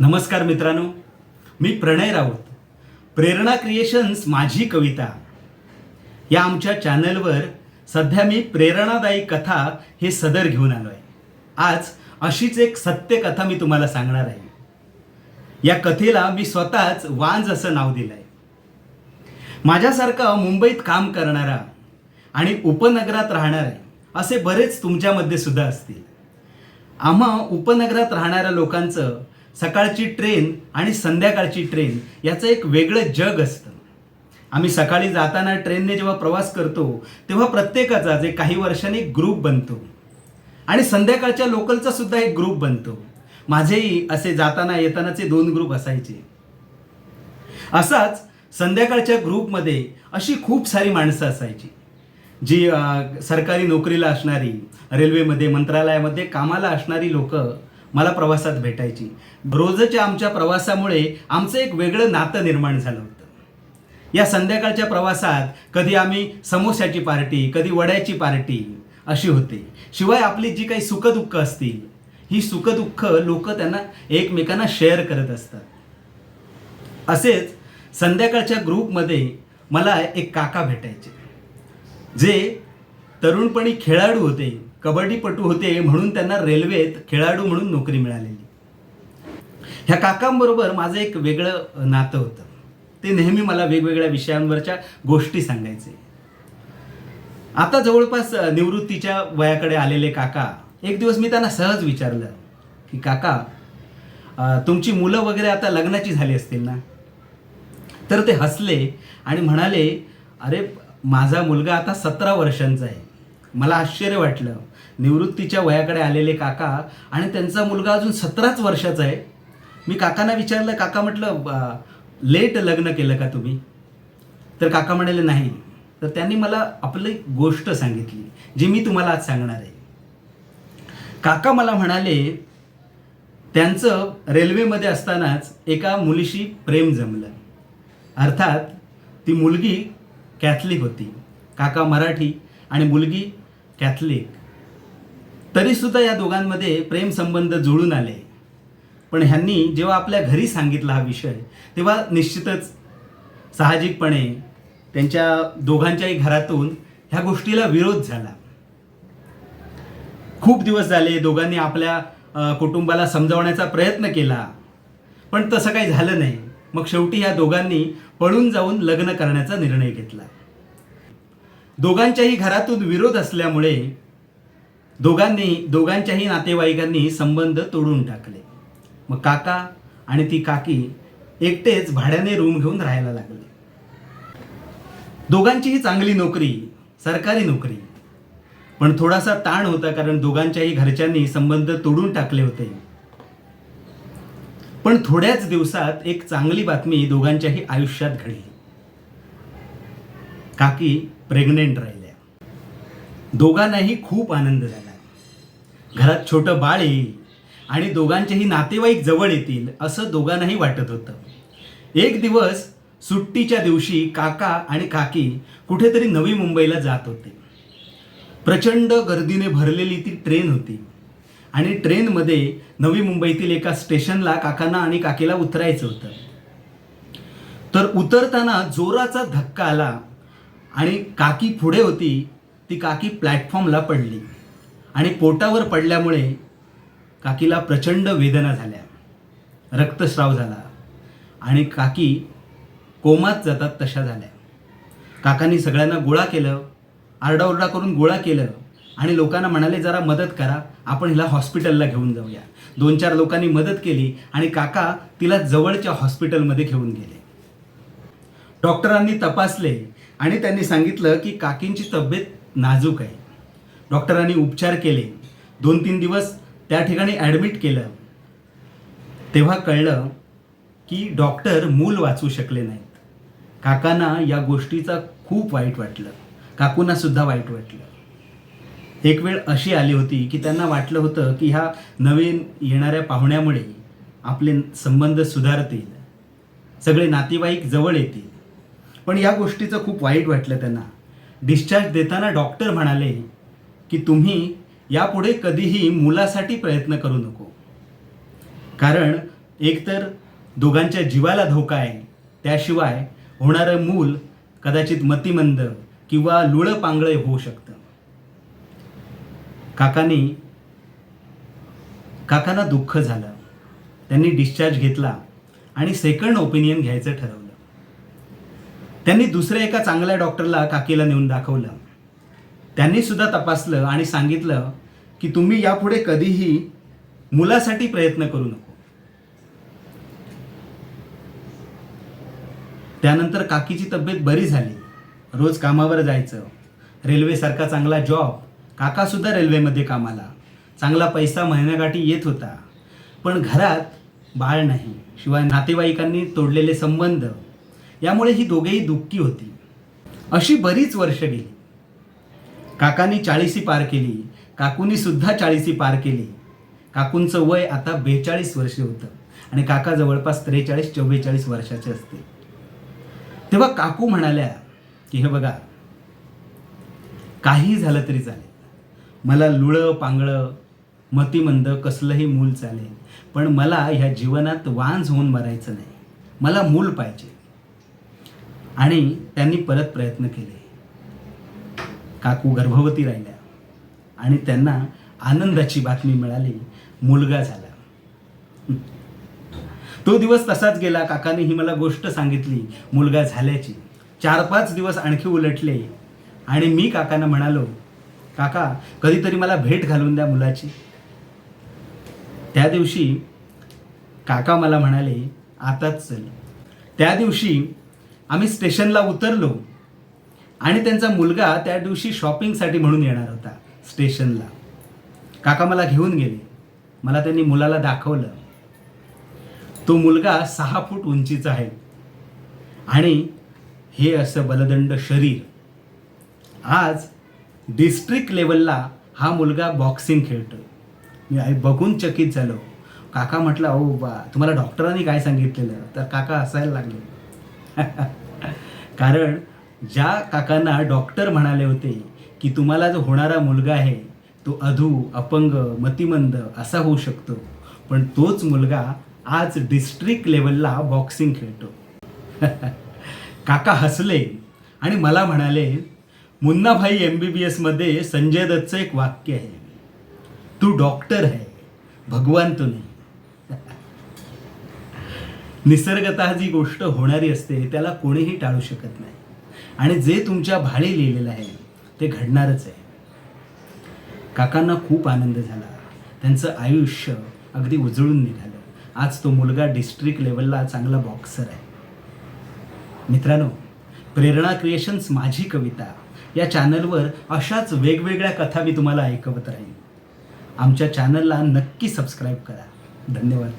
नमस्कार मित्रांनो मी प्रणय राऊत. प्रेरणा क्रिएशन्स माझी कविता. या आमच्या चॅनलवर सध्या मी प्रेरणादायी कथा हे सदर घेऊन आलो आहे आज अशीच एक सत्य कथा मी तुम्हाला सांगणार आहे. या कथेला मी स्वतःच वांज असं नाव दिलं आहे माझ्यासारखा मुंबईत काम करणारा आणि उपनगरात राहणारे असे बरेच तुमच्यामध्ये सुद्धा असतील. आम्हा उपनगरात राहणाऱ्या लोकांचं सकाळची ट्रेन आणि संध्याकाळची ट्रेन याचं एक वेगळं जग असतं. आम्ही सकाळी जाताना ट्रेनने जेव्हा प्रवास करतो तेव्हा प्रत्येकाचा जे काही वर्षांनी एक ग्रुप बनतो. आणि संध्याकाळच्या लोकलचा सुद्धा एक ग्रुप बनतो. माझेही असे जाताना येतानाचे दोन ग्रुप असायचे. असाच संध्याकाळच्या ग्रुपमध्ये अशी खूप सारी माणसं असायची. जी सरकारी नोकरीला असणारी रेल्वेमध्ये मंत्रालयामध्ये कामाला असणारी लोक मला प्रवासात भेटायची. रोजच्या आमच्या प्रवासामुळे आमचं एक वेगळं नातं निर्माण झालं होतं. या संध्याकाळच्या प्रवासात कधी आम्ही समोस्याची पार्टी कधी वड्याची पार्टी अशी होते. शिवाय आपली जी काही सुखदुःख असतील ही सुखदुःख लोक त्यांना एकमेकांना शेअर करत असतात. असेच संध्याकाळच्या ग्रुपमध्ये मला एक काका भेटायचे. जे तरुणपणी खेळाडू होते. कबड्डीपटू होते म्हणून त्यांना रेल्वेत खेळाडू म्हणून नोकरी मिळालेली. ह्या काकांबरोबर माझं एक वेगळं नातं होतं. ते नेहमी मला वेगवेगळ्या विषयांवरच्या गोष्टी सांगायचे. आता जवळपास निवृत्तीच्या वयाकडे आलेले काका एक दिवस मी त्यांना सहज विचारलं की काका तुमची मुलं वगैरे आता लग्नाची झाली असतील ना? तर ते हसले आणि म्हणाले अरे माझा मुलगा आता सतरा वर्षांचा आहे. मला आश्चर्य वाटलं. निवृत्तीच्या वयाकडे आलेले काका आणि त्यांचा मुलगा अजून सतराच वर्षाचा आहे. मी काकांना विचारलं काका म्हटलं लेट लग्न केलं का तुम्ही? तर काका म्हणाले नाही. तर त्यांनी मला आपली गोष्ट सांगितली जी मी तुम्हाला आज सांगणार आहे. काका मला म्हणाले त्यांचं रेल्वेमध्ये असतानाच एका मुलीशी प्रेम जमलं. अर्थात ती मुलगी कॅथलिक होती. काका मराठी आणि मुलगी कॅथलिक. तरीसुद्धा या दोघांमध्ये प्रेमसंबंध जुळून आले. पण ह्यांनी जेव्हा आपल्या घरी सांगितला हा विषय तेव्हा निश्चितच साहजिकपणे त्यांच्या दोघांच्याही घरातून ह्या गोष्टीला विरोध झाला. खूप दिवस झाले दोघांनी आपल्या कुटुंबाला समजावण्याचा प्रयत्न केला. पण तसं काही झालं नाही. मग शेवटी ह्या दोघांनी पळून जाऊन लग्न करण्याचा निर्णय घेतला. दोघांच्याही घरातून विरोध असल्यामुळे दोघांनी दोघांच्याही नातेवाईकांनी संबंध तोडून टाकले. मग काका आणि ती काकी एकटेच भाड्याने रूम घेऊन राहायला लागले. दोघांचीही चांगली नोकरी सरकारी नोकरी. पण थोडासा ताण होता कारण दोघांच्याही घरच्यांनी संबंध तोडून टाकले होते. पण थोड्याच दिवसात एक चांगली बातमी दोघांच्याही आयुष्यात घडली. काकी प्रेग्नेंट राहिल्या. दोघांनाही खूप आनंद झाला. घरात छोटं बाळ येईल आणि दोघांचेही नातेवाईक जवळ येतील असं दोघांनाही वाटत होतं. एक दिवस सुट्टीच्या दिवशी काका आणि काकी कुठेतरी नवी मुंबईला जात होते. प्रचंड गर्दीने भरलेली ती ट्रेन होती आणि ट्रेनमध्ये नवी मुंबईतील एका स्टेशनला काकांना आणि काकीला उतरायचं होतं. तर उतरताना जोराचा धक्का आला आणि काकी पुढे होती ती काकी प्लॅटफॉर्मला पडली. आणि पोटावर पडल्यामुळे काकीला प्रचंड वेदना झाल्या. रक्तस्राव झाला. आणि काकी कोमात जातात तशा झाल्या. काकांनी सगळ्यांना गोळा केलं आरडाओरडा करून गोळा केलं आणि लोकांना म्हणाले जरा मदत करा आपण हिला हॉस्पिटलला घेऊन जाऊया. दोन चार लोकांनी मदत केली आणि काका तिला जवळच्या हॉस्पिटलमध्ये घेऊन गेले. डॉक्टरांनी तपासले आणि त्यांनी सांगितलं की काकींची तब्येत नाजूक आहे. डॉक्टरांनी उपचार केले. दोन तीन दिवस त्या ठिकाणी ॲडमिट केलं. तेव्हा कळलं की डॉक्टर मूल वाचू शकले नाहीत. काकांना या गोष्टीचा खूप वाईट वाटलं. काकूंना सुद्धा वाईट वाटलं. एक वेळ अशी आली होती की त्यांना वाटलं होतं की ह्या नवीन येणाऱ्या पाहुण्यामुळे आपले संबंध सुधारतील. सगळे नातेवाईक जवळ येतील. पण या गोष्टीचं खूप वाईट वाटलं त्यांना. डिस्चार्ज देताना डॉक्टर म्हणाले की तुम्ही यापुढे कधीही मुलासाठी प्रयत्न करू नको. कारण एकतर दोघांच्या जीवाला धोका आहे त्याशिवाय होणारं मूल कदाचित मतिमंद किंवा लुळं पांगळं होऊ शकतं. काकांनी काकांना दुःख झालं. त्यांनी डिस्चार्ज घेतला आणि सेकंड ओपिनियन घ्यायचं ठरवलं. त्यांनी दुसऱ्या एका चांगल्या डॉक्टरला काकीला नेऊन दाखवलं. त्यांनी सुद्धा तपासलं आणि सांगितलं की तुम्ही यापुढे कधीही मुलासाठी प्रयत्न करू नको. त्यानंतर काकीची तब्येत बरी झाली. रोज कामावर जायचं. रेल्वेसारखा चांगला जॉब. काकासुद्धा रेल्वेमध्ये कामाला. चांगला पैसा महिन्याकाठी येत होता. पण घरात बाळ नाही. शिवाय नातेवाईकांनी तोडलेले संबंध. यामुळे ही दोघेही दुःखी होती. अशी बरीच वर्ष गेली. काकांनी चाळीसी पार केली. काकूंनी सुद्धा चाळीसी पार केली. काकूंचं वय आता बेचाळीस वर्ष होतं आणि काका जवळपास त्रेचाळीस चव्वेचाळीस वर्षाचे असते. तेव्हा काकू म्हणाल्या की हे बघा काही झालं तरी चालेल. मला लुळं पांगळं मतिमंद कसलंही मूल चालेल पण मला ह्या जीवनात वांझ होऊन मरायचं नाही. मला मूल पाहिजे. आणि त्यांनी परत प्रयत्न केले. काकू गर्भवती राहिल्या आणि त्यांना आनंदाची बातमी मिळाली. मुलगा झाला. तो दिवस तसाच गेला. काकाने ही मला गोष्ट सांगितली. मुलगा झाल्याची. चार पाच दिवस आणखी उलटले. आणि मी काकांना म्हणालो काका कधीतरी मला भेट घालून द्या मुलाची. त्या दिवशी काका मला म्हणाले आताच चल. त्या दिवशी आम्ही स्टेशनला उतरलो आणि त्यांचा मुलगा त्या दिवशी शॉपिंगसाठी म्हणून येणार होता स्टेशनला. काका मला घेऊन गेले. मला त्यांनी मुलाला दाखवलं. तो मुलगा सहा फूट उंचीचा आहे आणि हे असं बलदंड शरीर. आज डिस्ट्रिक्ट लेवलला हा मुलगा बॉक्सिंग खेळतो मी आई बघून चकित झालो. काका म्हटलं अहो बा तुम्हाला डॉक्टरांनी काय सांगितलेलं? तर काका असायला लागले. कारण ज्या काकांना डॉक्टर म्हणाले होते की तुम्हाला जो होणारा मुलगा आहे तो अधू अपंग मतिमंद असा होऊ शकतो. पण तोच मुलगा आज डिस्ट्रिक्ट लेवलला बॉक्सिंग खेळतो. काका हसले आणि मला म्हणाले मुन्नाभाई एम बी बी एसमध्ये संजय दत्तचं एक वाक्य आहे. तू डॉक्टर आहे. भगवान तू नाही निसर्गतः जी गोष्ट होणारी असते त्याला कोणीही टाळू शकत नाही. आणि जे तुमच्या भाळी लिहिलेलं आहे ते घडणारच आहे. काकांना खूप आनंद झाला. त्यांचं आयुष्य अगदी उजळून निघालं. आज तो मुलगा डिस्ट्रिक्ट लेवलला चांगला बॉक्सर आहे. मित्रांनो प्रेरणा क्रिएशन्स माझी कविता. या चॅनलवर अशाच वेगवेगळ्या कथा मी तुम्हाला ऐकवत राहीन. आमच्या चॅनलला नक्की सबस्क्राईब करा. धन्यवाद.